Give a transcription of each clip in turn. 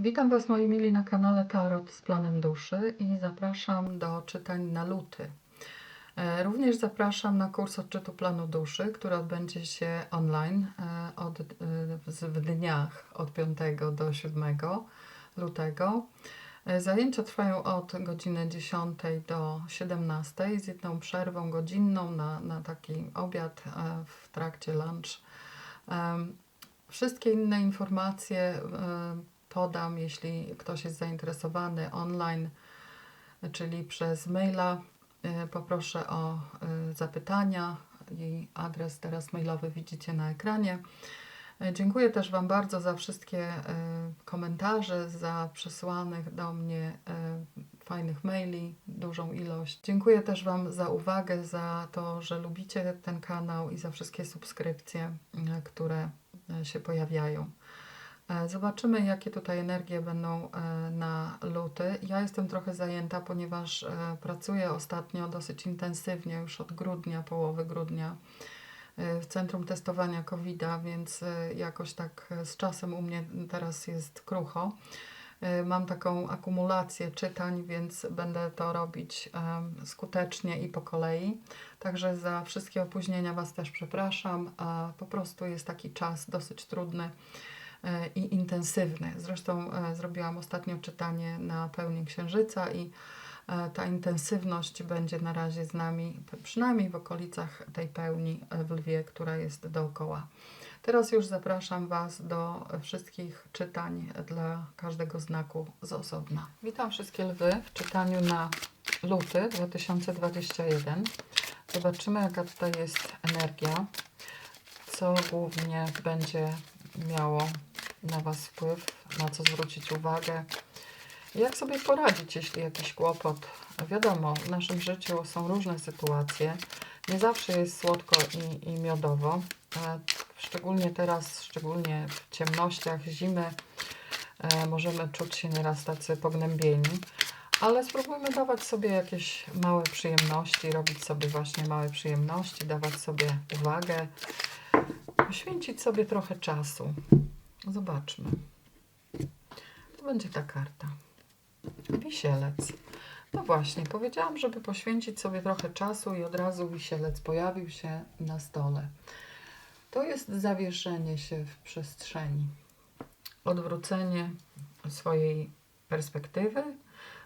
Witam Was moi mili na kanale Tarot z planem duszy i zapraszam do czytań na luty. E, Również zapraszam na kurs odczytu planu duszy, który odbędzie się online e, od, e, w dniach od 5 do 7 lutego. Zajęcia trwają od godziny 10 do 17 z jedną przerwą godzinną na, na taki obiad w trakcie lunch. Wszystkie inne informacje podam, jeśli ktoś jest zainteresowany online, czyli przez maila. E, Poproszę o e, zapytania i adres teraz mailowy widzicie na ekranie. E, Dziękuję też Wam bardzo za wszystkie komentarze, za przesłanych do mnie fajnych maili, dużą ilość. Dziękuję też Wam za uwagę, za to, że lubicie ten kanał i za wszystkie subskrypcje, które się pojawiają. E, Zobaczymy, jakie tutaj energie będą e, na luty. Ja jestem trochę zajęta, ponieważ e, pracuję ostatnio dosyć intensywnie, już od grudnia, połowy grudnia w centrum testowania COVID-a, więc jakoś tak z czasem u mnie teraz jest krucho. Mam taką akumulację czytań, więc będę to robić skutecznie i po kolei. Także za wszystkie opóźnienia Was też przepraszam. Po prostu jest taki czas dosyć trudny i intensywny. Zresztą e, zrobiłam ostatnio czytanie na pełni księżyca i e, ta intensywność będzie na razie z nami, przynajmniej w okolicach tej pełni e, w lwie, która jest dookoła. Teraz już zapraszam Was do wszystkich czytań dla każdego znaku z osobna. Witam wszystkie lwy w czytaniu na luty 2021. Zobaczymy, jaka tutaj jest energia, co głównie będzie miało na Was wpływ, na co zwrócić uwagę. Jak sobie poradzić, jeśli jakiś kłopot? Wiadomo, w naszym życiu są różne sytuacje. Nie zawsze jest słodko i, i miodowo. E, Szczególnie teraz, szczególnie w ciemnościach zimy, e, możemy czuć się nieraz tacy pognębieni. Ale spróbujmy dawać sobie jakieś małe przyjemności, robić sobie właśnie małe przyjemności, dawać sobie uwagę, poświęcić sobie trochę czasu. Zobaczmy. To będzie ta karta. Wisielec. No właśnie, powiedziałam, żeby poświęcić sobie trochę czasu i od razu wisielec pojawił się na stole. To jest zawieszenie się w przestrzeni, odwrócenie swojej perspektywy,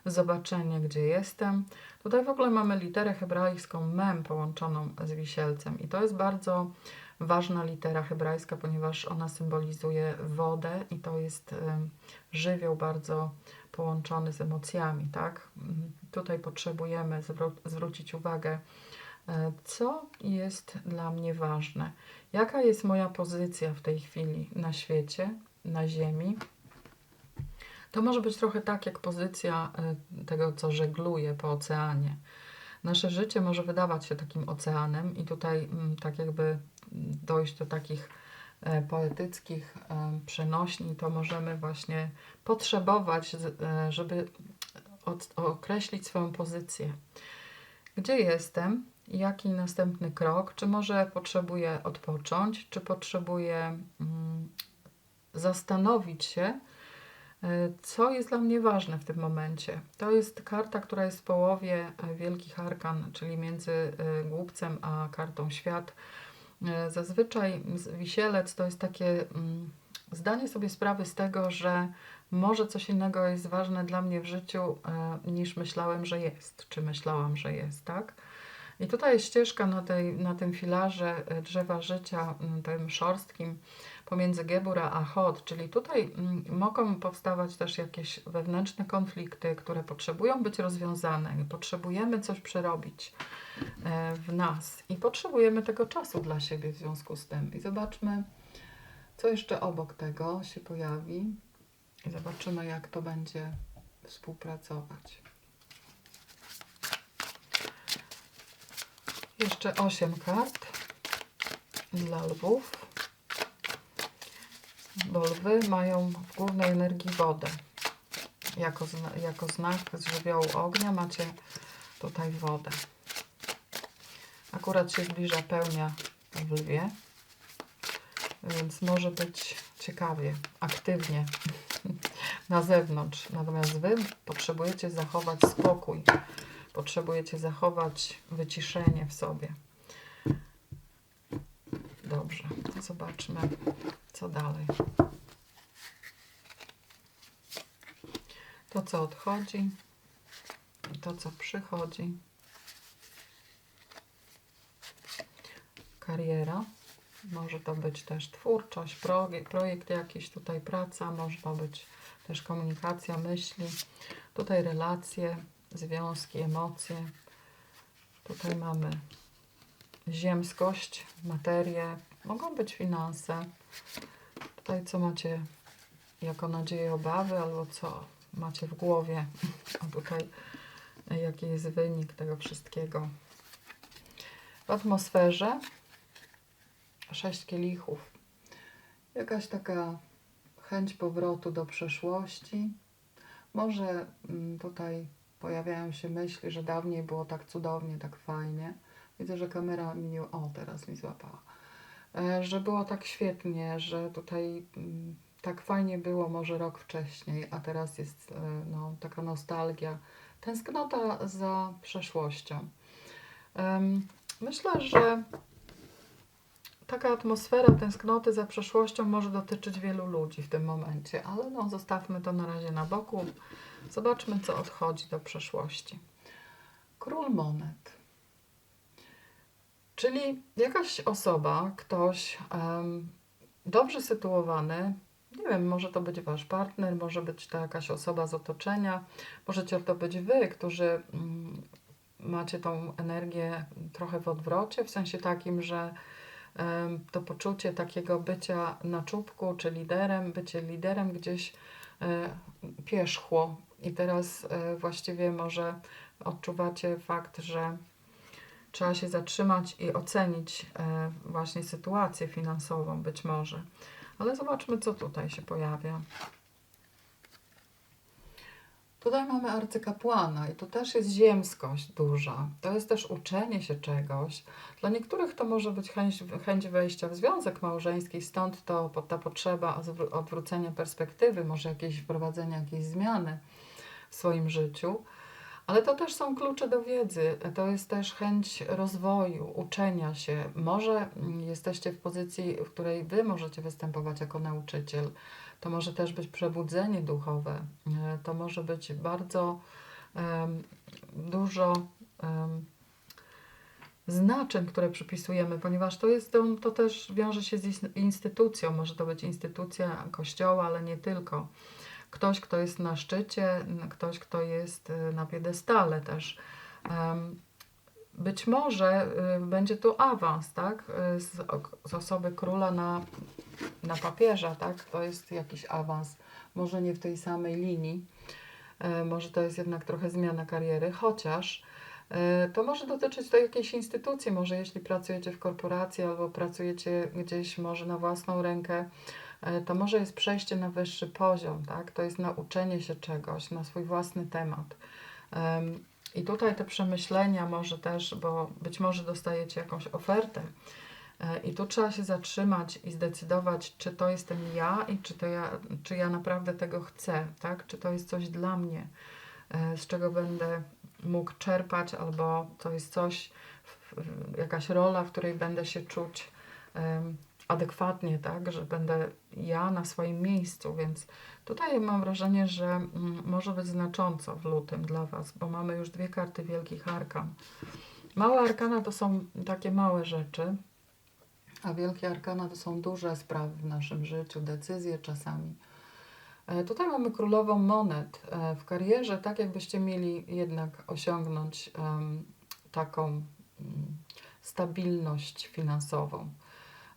zobaczenie, gdzie jestem. Tutaj w ogóle mamy literę hebrajską mem połączoną z wisielcem i to jest bardzo ważna litera hebrajska, ponieważ ona symbolizuje wodę i to jest em, żywioł bardzo połączony z emocjami, tak? Tutaj potrzebujemy zwró- zwrócić uwagę, e, co jest dla mnie ważne, jaka jest moja pozycja w tej chwili na świecie, na Ziemi. To może być trochę tak jak pozycja e, tego, co żegluje po oceanie. Nasze życie może wydawać się takim oceanem, i tutaj mm, tak jakby mm, dojść do takich e, poetyckich e, przenośni, to możemy właśnie potrzebować, e, żeby określić swoją pozycję. Gdzie jestem? Jaki następny krok? Czy może potrzebuję odpocząć? Czy potrzebuję mm, zastanowić się, co jest dla mnie ważne w tym momencie? To jest karta, która jest w połowie e, Wielkich Arkan, czyli między e, głupcem a kartą świat. E, Zazwyczaj wisielec to jest takie mm, zdanie sobie sprawy z tego, że może coś innego jest ważne dla mnie w życiu e, niż myślałem, że jest, czy myślałam, że jest, tak? I tutaj ścieżka na, tej, na tym filarze e, drzewa życia, tym szorstkim, pomiędzy Gebura a Hod, czyli tutaj mm, mogą powstawać też jakieś wewnętrzne konflikty, które potrzebują być rozwiązane. Potrzebujemy coś przerobić e, w nas i potrzebujemy tego czasu dla siebie w związku z tym. I zobaczmy, co jeszcze obok tego się pojawi i zobaczymy, jak to będzie współpracować. Jeszcze 8 kart dla lwów, bo lwy mają w głównej energii wodę. Jako, jako znak z żywiołu ognia macie tutaj wodę. Akurat się zbliża pełnia w lwie, więc może być ciekawie, aktywnie na zewnątrz. Natomiast Wy potrzebujecie zachować spokój, potrzebujecie zachować wyciszenie w sobie. Dobrze, zobaczmy, co dalej. To, co odchodzi, to, co przychodzi. Kariera. Może to być też twórczość, projekt jakiś, tutaj praca, może to być też komunikacja myśli. Tutaj relacje, związki, emocje. Tutaj mamy ziemskość, materię, mogą być finanse. Tutaj co macie jako nadzieję, obawy, albo co macie w głowie, a tutaj jaki jest wynik tego wszystkiego. W atmosferze sześć kielichów. Jakaś taka chęć powrotu do przeszłości. Może mm, tutaj pojawiają się myśli, że dawniej było tak cudownie, tak fajnie. Widzę, że kamera mi nie... O, teraz mi złapała. E, Że było tak świetnie, że tutaj mm, tak fajnie było może rok wcześniej, a teraz jest e, no, taka nostalgia, tęsknota za przeszłością. Myślę, że taka atmosfera tęsknoty za przeszłością może dotyczyć wielu ludzi w tym momencie, ale no, zostawmy to na razie na boku. Zobaczmy, co odchodzi do przeszłości. Król monet. Czyli jakaś osoba, ktoś em, dobrze sytuowany, nie wiem, może to być wasz partner, może być to jakaś osoba z otoczenia, możecie to być wy, którzy mm, macie tą energię trochę w odwrocie, w sensie takim, że em, to poczucie takiego bycia na czubku, czy liderem, bycie liderem gdzieś e, pierzchło. I teraz e, właściwie może odczuwacie fakt, że trzeba się zatrzymać i ocenić e, właśnie sytuację finansową, być może. Ale zobaczmy, co tutaj się pojawia. Tutaj mamy arcykapłana i to też jest ziemskość duża. To jest też uczenie się czegoś. Dla niektórych to może być chęć, chęć wejścia w związek małżeński, stąd to ta potrzeba odwró- odwrócenia perspektywy, może jakieś wprowadzenia jakiejś zmiany w swoim życiu. Ale to też są klucze do wiedzy, to jest też chęć rozwoju, uczenia się. Może jesteście w pozycji, w której Wy możecie występować jako nauczyciel. To może też być przebudzenie duchowe. E, To może być bardzo em, dużo em, znaczeń, które przypisujemy, ponieważ to jest to, to też wiąże się z instytucją. Może to być instytucja kościoła, ale nie tylko ktoś, kto jest na szczycie, ktoś, kto jest y, na piedestale też. Być może y, będzie tu awans, tak? Y, Z, osoby króla na, na papieża, tak? To jest jakiś awans. Może nie w tej samej linii, e, może to jest jednak trochę zmiana kariery, chociaż e, to może dotyczyć to jakiejś instytucji, może jeśli pracujecie w korporacji albo pracujecie gdzieś może na własną rękę, e, to może jest przejście na wyższy poziom, tak? To jest nauczenie się czegoś na swój własny temat. Em, I tutaj te przemyślenia może też, bo być może dostajecie jakąś ofertę e, i tu trzeba się zatrzymać i zdecydować, czy to jestem ja i czy, to ja, czy ja naprawdę tego chcę, tak? Czy to jest coś dla mnie, e, z czego będę mógł czerpać, albo to jest coś, jakaś rola, w której będę się czuć adekwatnie, tak, że będę ja na swoim miejscu, więc tutaj mam wrażenie, że mm, może być znacząco w lutym dla Was, bo mamy już dwie karty wielkich arkan. Małe arkana to są takie małe rzeczy, a wielkie arkana to są duże sprawy w naszym życiu, decyzje czasami. E, Tutaj mamy królową monet. E, W karierze, tak jakbyście mieli jednak osiągnąć taką mm, stabilność finansową.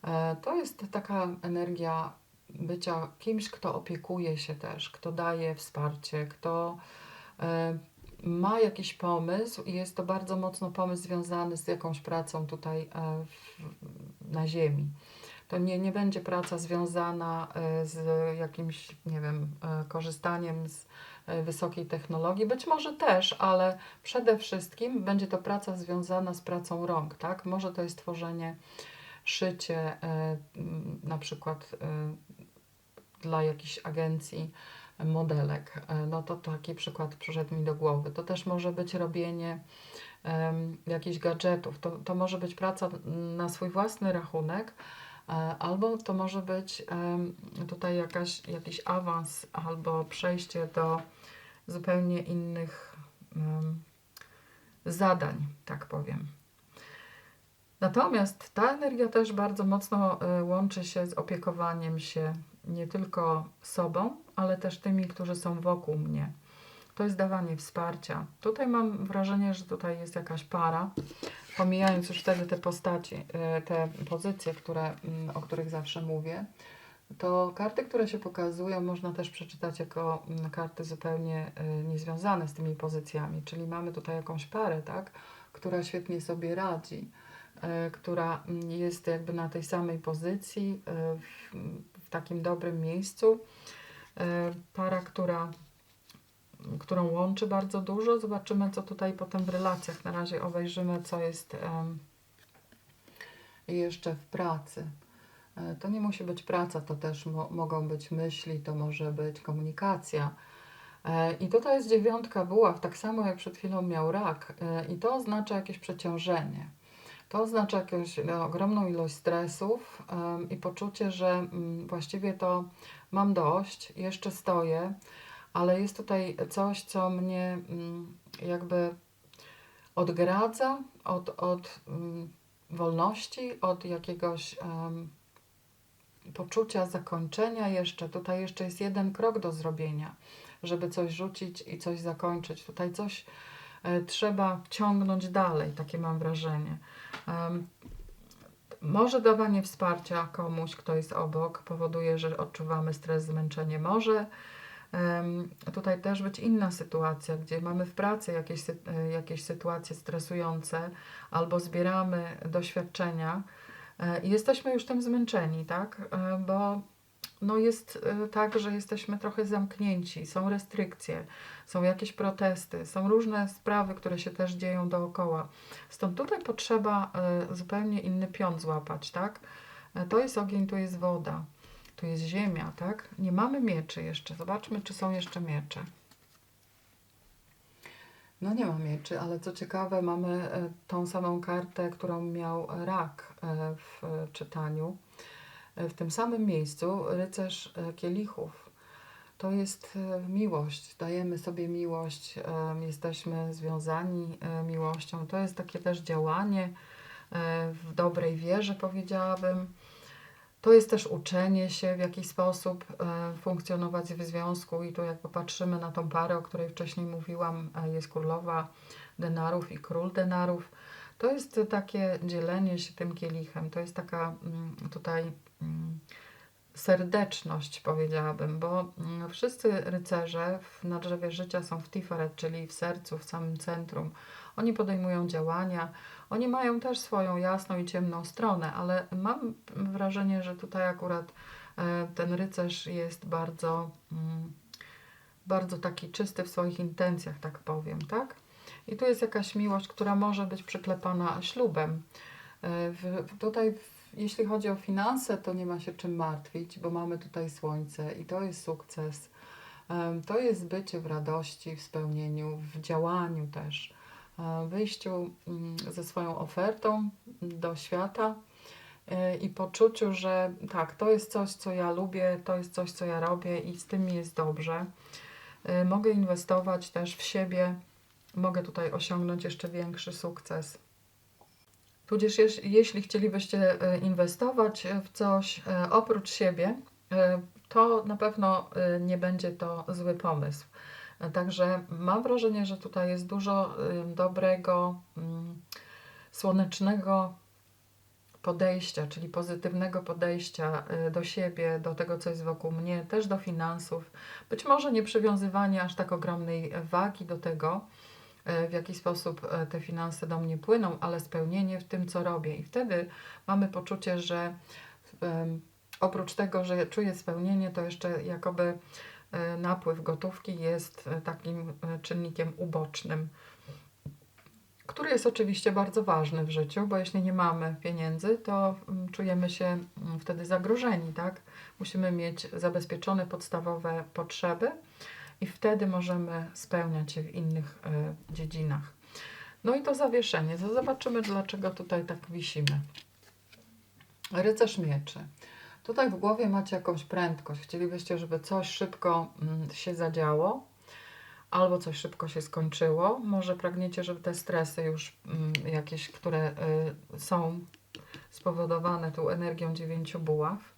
E, To jest taka energia bycia kimś, kto opiekuje się też, kto daje wsparcie, kto e, ma jakiś pomysł i jest to bardzo mocno pomysł związany z jakąś pracą tutaj e, na ziemi. To nie, nie będzie praca związana z jakimś, nie wiem, korzystaniem z wysokiej technologii. Być może też, ale przede wszystkim będzie to praca związana z pracą rąk, tak? Może to jest tworzenie, szycie, e, na przykład e, dla jakichś agencji modelek. E, No to taki przykład przyszedł mi do głowy. To też może być robienie jakichś gadżetów. To, to może być praca na swój własny rachunek, albo to może być tutaj jakaś, jakiś awans, albo przejście do zupełnie innych zadań, tak powiem. Natomiast ta energia też bardzo mocno y, łączy się z opiekowaniem się nie tylko sobą, ale też tymi, którzy są wokół mnie. To jest dawanie wsparcia. Tutaj mam wrażenie, że tutaj jest jakaś para, pomijając już wtedy te postaci, y, te pozycje, które, mm, o których zawsze mówię, to karty, które się pokazują, można też przeczytać jako mm, karty zupełnie y, niezwiązane z tymi pozycjami. Czyli mamy tutaj jakąś parę, tak, która świetnie sobie radzi, która mm, jest jakby na tej samej pozycji, y, w, takim dobrym miejscu. Y, Para, która, którą łączy bardzo dużo. Zobaczymy, co tutaj potem w relacjach. Na razie obejrzymy, co jest jeszcze w pracy. E, To nie musi być praca, to też mo mogą być myśli, to może być komunikacja. E, I tutaj jest dziewiątka buław, tak samo jak przed chwilą miał rak. E, I to oznacza jakieś przeciążenie. To oznacza jakąś no, ogromną ilość stresów i poczucie, że mm, właściwie to mam dość, jeszcze stoję, ale jest tutaj coś, co mnie mm, jakby odgradza od, od mm, wolności, od jakiegoś poczucia zakończenia jeszcze. Tutaj jeszcze jest jeden krok do zrobienia, żeby coś rzucić i coś zakończyć. Tutaj coś e, trzeba ciągnąć dalej, takie mam wrażenie. Może dawanie wsparcia komuś, kto jest obok, powoduje, że odczuwamy stres, zmęczenie. Może tutaj też być inna sytuacja, gdzie mamy w pracy jakieś, e, jakieś sytuacje stresujące albo zbieramy doświadczenia e, i jesteśmy już tym zmęczeni, tak? E, Bo no jest e, tak, że jesteśmy trochę zamknięci, są restrykcje, są jakieś protesty, są różne sprawy, które się też dzieją dookoła. Stąd tutaj potrzeba e, zupełnie inny pion złapać, tak? E, To jest ogień, tu jest woda, tu jest ziemia, tak? Nie mamy mieczy jeszcze. Zobaczmy, czy są jeszcze miecze. No nie ma mieczy, ale co ciekawe, mamy tą samą kartę, którą miał rak w czytaniu. W tym samym miejscu rycerz e, kielichów. To jest e, miłość, dajemy sobie miłość, e, jesteśmy związani miłością. To jest takie też działanie w dobrej wierze, powiedziałabym. To jest też uczenie się, w jaki sposób funkcjonować w związku. I tu jak popatrzymy na tą parę, o której wcześniej mówiłam, jest królowa denarów i król denarów. To jest takie dzielenie się tym kielichem. To jest taka mm, tutaj mm, serdeczność, powiedziałabym, bo mm, wszyscy rycerze na drzewie życia są w Tiferet, czyli w sercu, w samym centrum. Oni podejmują działania, oni mają też swoją jasną i ciemną stronę, ale mam wrażenie, że tutaj akurat e, ten rycerz jest bardzo, bardzo taki czysty w swoich intencjach, tak powiem, tak? I tu jest jakaś miłość, która może być przyklepana ślubem. E, tutaj, jeśli chodzi o finanse, to nie ma się czym martwić, bo mamy tutaj słońce i to jest sukces. To jest bycie w radości, w spełnieniu, w działaniu też, e, wyjściu mm, ze swoją ofertą do świata e, i poczuciu, że tak, to jest coś, co ja lubię, to jest coś, co ja robię i z tym mi jest dobrze. Mogę inwestować też w siebie, mogę tutaj osiągnąć jeszcze większy sukces. Tudzież jeś- jeśli chcielibyście e, inwestować w coś e, oprócz siebie, e, to na pewno nie będzie to zły pomysł. Także mam wrażenie, że tutaj jest dużo dobrego, mm, słonecznego podejścia, czyli pozytywnego podejścia do siebie, do tego, co jest wokół mnie, też do finansów. Być może nie przywiązywanie aż tak ogromnej wagi do tego, w jaki sposób e, te finanse do mnie płyną, ale spełnienie w tym, co robię. I wtedy mamy poczucie, że oprócz tego, że czuję spełnienie, to jeszcze jakoby e, napływ gotówki jest e, takim e, czynnikiem ubocznym, który jest oczywiście bardzo ważny w życiu, bo jeśli nie mamy pieniędzy, to mm, czujemy się mm, wtedy zagrożeni, tak? Musimy mieć zabezpieczone podstawowe potrzeby i wtedy możemy spełniać je w innych e, dziedzinach. No i to zawieszenie. To zobaczymy, dlaczego tutaj tak wisimy. Rycerz mieczy. Tutaj w głowie macie jakąś prędkość. Chcielibyście, żeby coś szybko mm, się zadziało, albo coś szybko się skończyło. Może pragniecie, żeby te stresy już mm, jakieś, które y, są spowodowane tą energią dziewięciu buław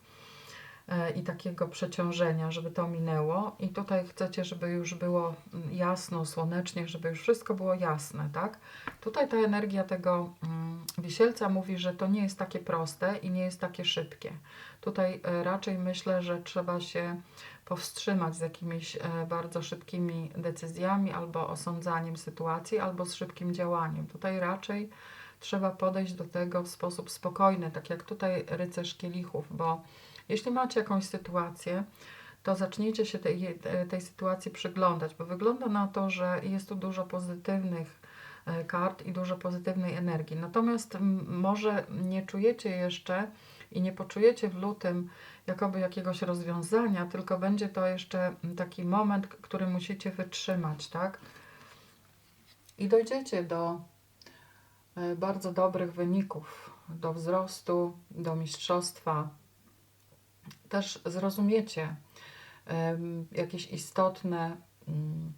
i takiego przeciążenia, żeby to minęło. I tutaj chcecie, żeby już było mm, jasno, słonecznie, żeby już wszystko było jasne, tak? Tutaj ta energia tego mm, wisielca mówi, że to nie jest takie proste i nie jest takie szybkie. Tutaj e, raczej myślę, że trzeba się powstrzymać z jakimiś e, bardzo szybkimi decyzjami albo osądzaniem sytuacji, albo z szybkim działaniem. Tutaj raczej trzeba podejść do tego w sposób spokojny, tak jak tutaj rycerz kielichów, bo jeśli macie jakąś sytuację, to zacznijcie się tej, tej sytuacji przyglądać, bo wygląda na to, że jest tu dużo pozytywnych e, kart i dużo pozytywnej energii. Natomiast może nie czujecie jeszcze i nie poczujecie w lutym jakoby jakiegoś rozwiązania, tylko będzie to jeszcze taki moment, który musicie wytrzymać, tak? I dojdziecie do e, bardzo dobrych wyników, do wzrostu, do mistrzostwa. Też zrozumiecie jakieś istotne mm,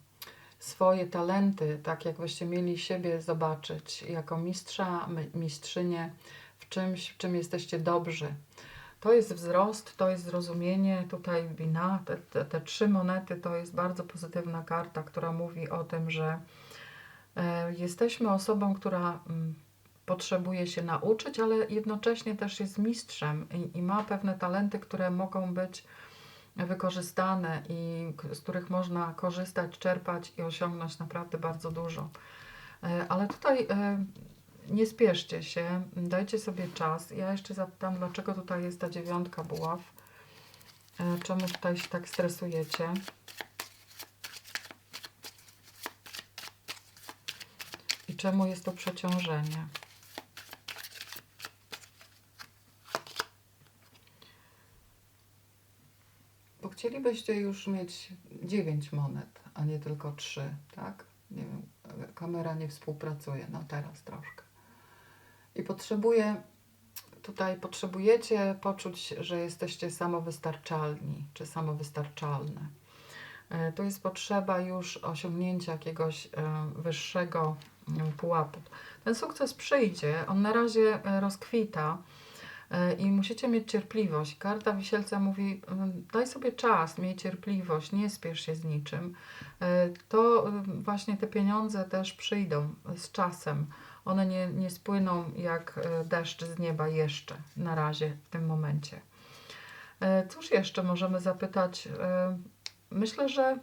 swoje talenty, tak jakbyście mieli siebie zobaczyć jako mistrza, mistrzynię w czymś, w czym jesteście dobrzy. To jest wzrost, to jest zrozumienie. Tutaj wina, te, te, te trzy monety to jest bardzo pozytywna karta, która mówi o tym, że e, jesteśmy osobą, która mm, potrzebuje się nauczyć, ale jednocześnie też jest mistrzem i, i ma pewne talenty, które mogą być wykorzystane i z których można korzystać, czerpać i osiągnąć naprawdę bardzo dużo. E, Ale tutaj e, nie spieszcie się, dajcie sobie czas. Ja jeszcze zapytam, dlaczego tutaj jest ta dziewiątka buław. E, Czemu tutaj się tak stresujecie? I czemu jest to przeciążenie? Chcielibyście już mieć 9 monet, a nie tylko 3, tak? Nie wiem, kamera nie współpracuje, no teraz troszkę. I potrzebuję, tutaj potrzebujecie poczuć, że jesteście samowystarczalni, czy samowystarczalne. E, Tu jest potrzeba już osiągnięcia jakiegoś e, wyższego mm, pułapu. Ten sukces przyjdzie, on na razie e, rozkwita i musicie mieć cierpliwość. Karta wisielca mówi: mm, daj sobie czas, miej cierpliwość, nie spiesz się z niczym. E, To e, właśnie te pieniądze też przyjdą z czasem. One nie, nie spłyną jak e, deszcz z nieba jeszcze na razie w tym momencie. E, Cóż jeszcze możemy zapytać? E, Myślę, że,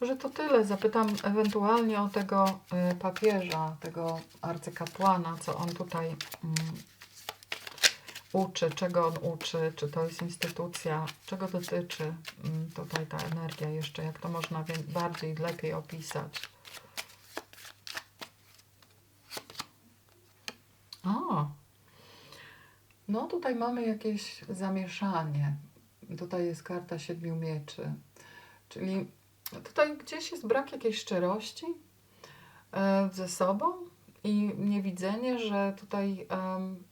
że to tyle. Zapytam ewentualnie o tego e, papieża, tego arcykapłana, co on tutaj mm, uczy, czego on uczy, czy to jest instytucja, czego dotyczy mm, tutaj ta energia jeszcze, jak to można bardziej, lepiej opisać. O, no tutaj mamy jakieś zamieszanie. Tutaj jest karta siedmiu mieczy. Czyli tutaj gdzieś jest brak jakiejś szczerości e, ze sobą i niewidzenie, że tutaj em,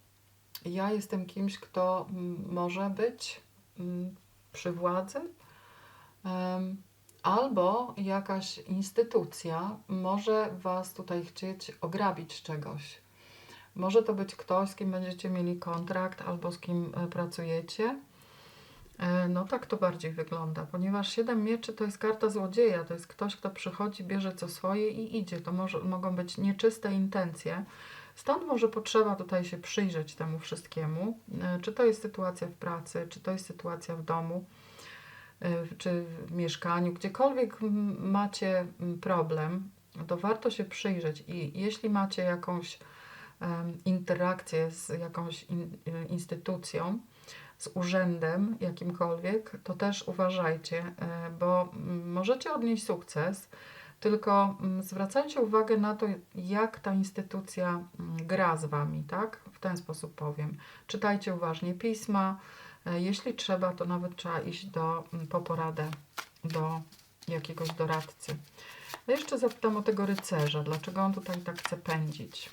ja jestem kimś, kto może być przy władzy, albo jakaś instytucja może Was tutaj chcieć ograbić czegoś. Może to być ktoś, z kim będziecie mieli kontrakt albo z kim e, pracujecie. E, No tak to bardziej wygląda, ponieważ siedem mieczy to jest karta złodzieja, to jest ktoś, kto przychodzi, bierze co swoje i idzie. To może, mogą być nieczyste intencje. Stąd może potrzeba tutaj się przyjrzeć temu wszystkiemu. E, Czy to jest sytuacja w pracy, czy to jest sytuacja w domu, e, czy w mieszkaniu, gdziekolwiek macie problem, to warto się przyjrzeć i jeśli macie jakąś interakcję z jakąś y, instytucją, z urzędem jakimkolwiek, to też uważajcie, e, bo możecie odnieść sukces, tylko mm, zwracajcie uwagę na to, jak ta instytucja mm, gra z Wami, tak? W ten sposób powiem. Czytajcie uważnie pisma. E, Jeśli trzeba, to nawet trzeba iść do, mm, po poradę do jakiegoś doradcy. Jeszcze zapytam o tego rycerza. Dlaczego on tutaj tak chce pędzić?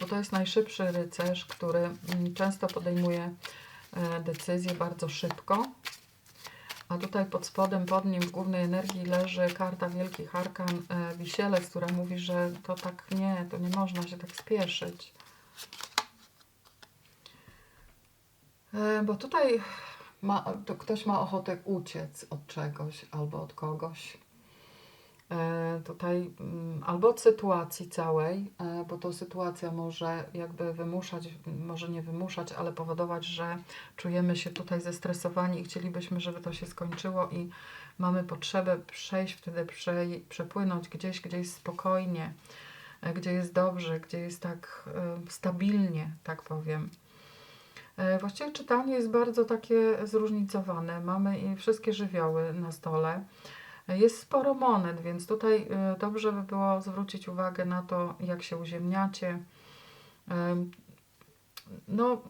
Bo to jest najszybszy rycerz, który często podejmuje e, decyzje bardzo szybko. A tutaj pod spodem, pod nim w głównej energii leży karta Wielkich Arkan e, Wisielec, która mówi, że to tak nie, to nie można się tak spieszyć. E, Bo tutaj ma, to ktoś ma ochotę uciec od czegoś albo od kogoś. E, Tutaj mm, albo od sytuacji całej, e, bo to sytuacja może jakby wymuszać, może nie wymuszać, ale powodować, że czujemy się tutaj zestresowani i chcielibyśmy, żeby to się skończyło i mamy potrzebę przejść wtedy, prze, przepłynąć gdzieś, gdzieś spokojnie, e, gdzie jest dobrze, gdzie jest tak stabilnie, tak powiem. Właściwie czytanie jest bardzo takie zróżnicowane. Mamy wszystkie żywioły na stole. Jest sporo monet, więc tutaj e, dobrze by było zwrócić uwagę na to, jak się uziemniacie. Em, No,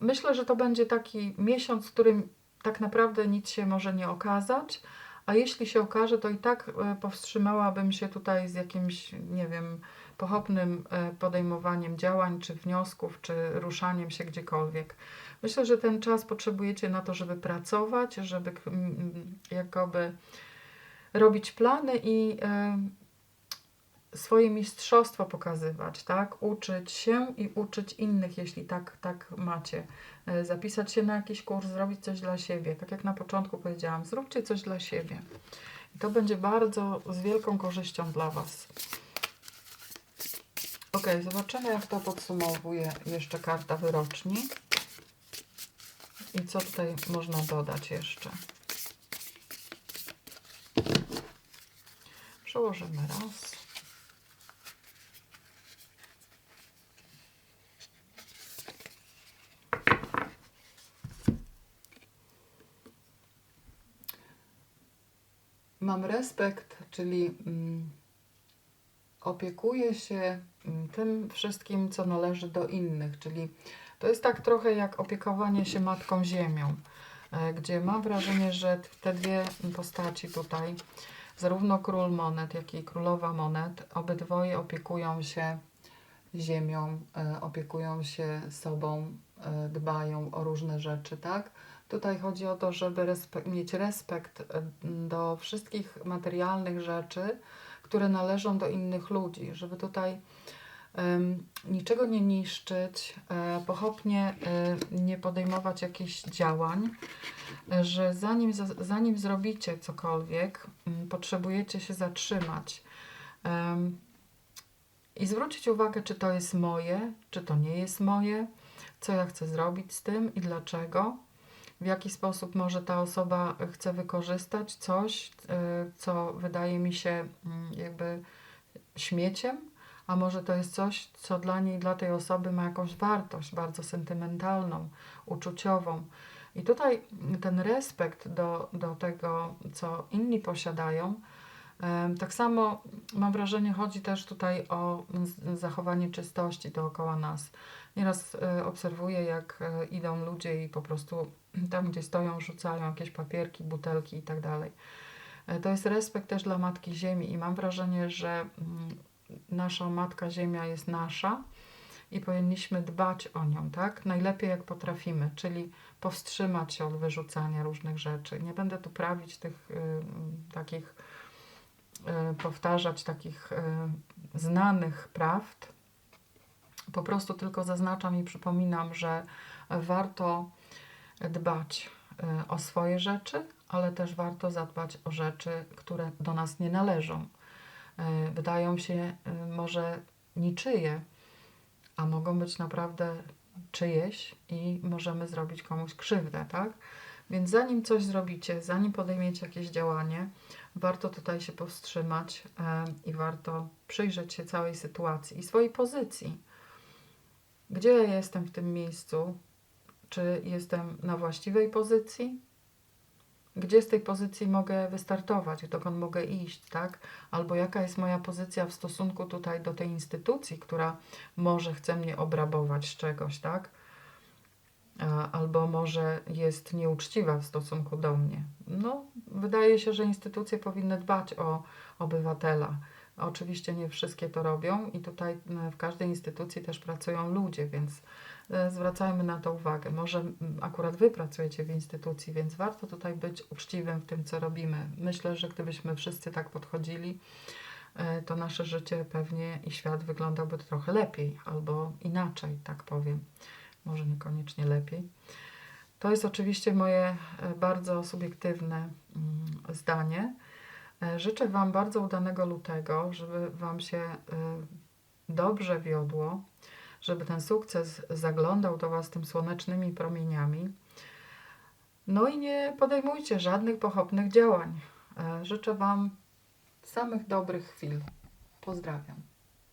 myślę, że to będzie taki miesiąc, w którym tak naprawdę nic się może nie okazać, a jeśli się okaże, to i tak e, powstrzymałabym się tutaj z jakimś, nie wiem, pochopnym e, podejmowaniem działań, czy wniosków, czy ruszaniem się gdziekolwiek. Myślę, że ten czas potrzebujecie na to, żeby pracować, żeby jakoby robić plany i e, swoje mistrzostwo pokazywać, tak? Uczyć się i uczyć innych, jeśli tak, tak macie. E, Zapisać się na jakiś kurs, zrobić coś dla siebie. Tak jak na początku powiedziałam, zróbcie coś dla siebie. I to będzie bardzo z wielką korzyścią dla Was. Ok, zobaczymy, jak to podsumowuje jeszcze karta wyroczni. I co tutaj można dodać jeszcze? Przełożymy raz. Mam respekt, czyli mm, opiekuję się mm, tym wszystkim, co należy do innych, czyli to jest tak trochę jak opiekowanie się Matką Ziemią, e, gdzie mam wrażenie, że te dwie postaci tutaj, zarówno król monet, jak i królowa monet, obydwoje opiekują się ziemią, e, opiekują się sobą, e, dbają o różne rzeczy, tak? Tutaj chodzi o to, żeby respe- mieć respekt e, do wszystkich materialnych rzeczy, które należą do innych ludzi, żeby tutaj niczego nie niszczyć, e, pochopnie e, nie podejmować jakichś działań, e, że zanim, za- zanim zrobicie cokolwiek, potrzebujecie się zatrzymać. I zwrócić uwagę, czy to jest moje, czy to nie jest moje, co ja chcę zrobić z tym i dlaczego, w jaki sposób może ta osoba chce wykorzystać coś, co wydaje mi się jakby śmieciem, a może to jest coś, co dla niej, dla tej osoby ma jakąś wartość bardzo sentymentalną, uczuciową. I tutaj ten respekt do, do tego, co inni posiadają, Tak samo mam wrażenie, chodzi też tutaj o zachowanie czystości dookoła nas. Nieraz e, obserwuję, jak e, idą ludzie i po prostu tam, gdzie stoją, rzucają jakieś papierki, butelki i tak dalej. E, To jest respekt też dla Matki Ziemi i mam wrażenie, że mm, nasza Matka Ziemia jest nasza i powinniśmy dbać o nią, tak? Najlepiej jak potrafimy, czyli powstrzymać się od wyrzucania różnych rzeczy. Nie będę tu prawić tych y, y, takich e, powtarzać takich e, znanych prawd. Po prostu tylko zaznaczam i przypominam, że warto dbać e, o swoje rzeczy, ale też warto zadbać o rzeczy, które do nas nie należą. E, Wydają się e, może niczyje, a mogą być naprawdę czyjeś i możemy zrobić komuś krzywdę, tak? Więc zanim coś zrobicie, zanim podejmiecie jakieś działanie, warto tutaj się powstrzymać e, i warto przyjrzeć się całej sytuacji i swojej pozycji. Gdzie ja jestem w tym miejscu? Czy jestem na właściwej pozycji? Gdzie z tej pozycji mogę wystartować, dokąd mogę iść, tak? Albo jaka jest moja pozycja w stosunku tutaj do tej instytucji, która może chce mnie obrabować z czegoś, tak? Albo może jest nieuczciwa w stosunku do mnie. No, wydaje się, że instytucje powinny dbać o obywatela. Oczywiście nie wszystkie to robią i tutaj m, w każdej instytucji też pracują ludzie, więc e, zwracajmy na to uwagę. Może akurat Wy pracujecie w instytucji, więc warto tutaj być uczciwym w tym, co robimy. Myślę, że gdybyśmy wszyscy tak podchodzili, e, to nasze życie pewnie i świat wyglądałby trochę lepiej albo inaczej, tak powiem. Może niekoniecznie lepiej. To jest oczywiście moje e, bardzo subiektywne mm, zdanie. E, Życzę Wam bardzo udanego lutego, żeby Wam się e, dobrze wiodło, żeby ten sukces zaglądał do Was tym słonecznymi promieniami. No i nie podejmujcie żadnych pochopnych działań. E, Życzę Wam samych dobrych chwil. Pozdrawiam.